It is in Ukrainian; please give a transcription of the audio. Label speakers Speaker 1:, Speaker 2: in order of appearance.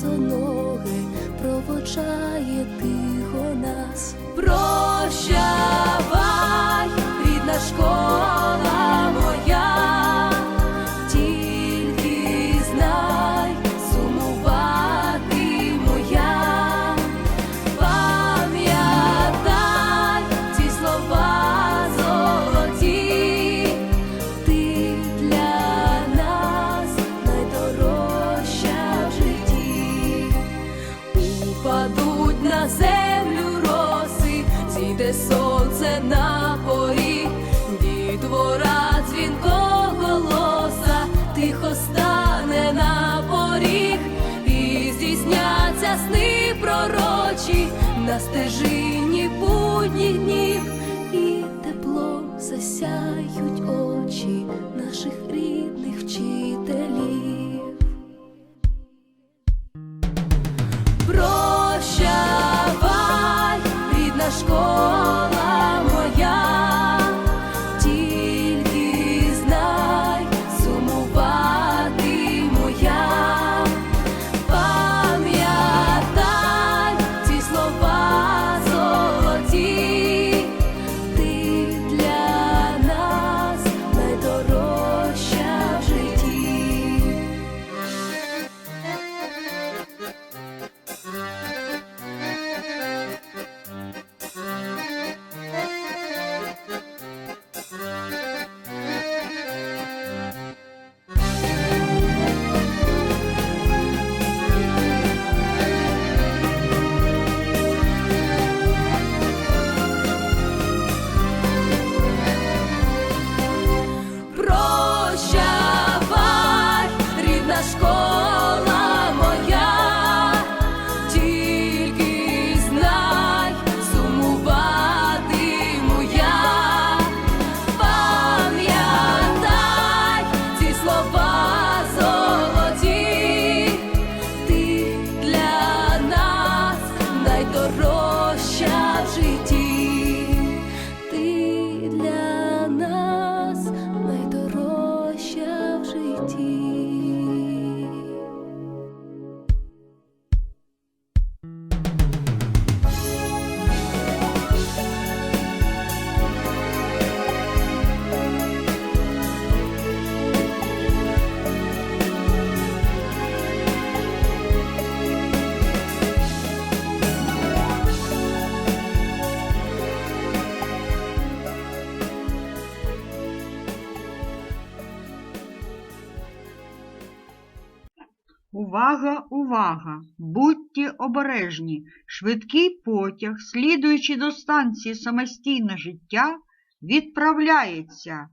Speaker 1: босоноге проводжає тихо нас. Прощавай, рідна школа на поріг, дітвора дзвінко голоса, тихо стане на поріг, і здійсняться сни пророчі на стежині будніх днів, і теплом засяють очі наших рідних вчителів. Найдорожча в житті, ти для нас найдорожча в житті.
Speaker 2: Увага, увага! Будьте обережні. Швидкий потяг, слідуючи до станції самостійне життя, відправляється.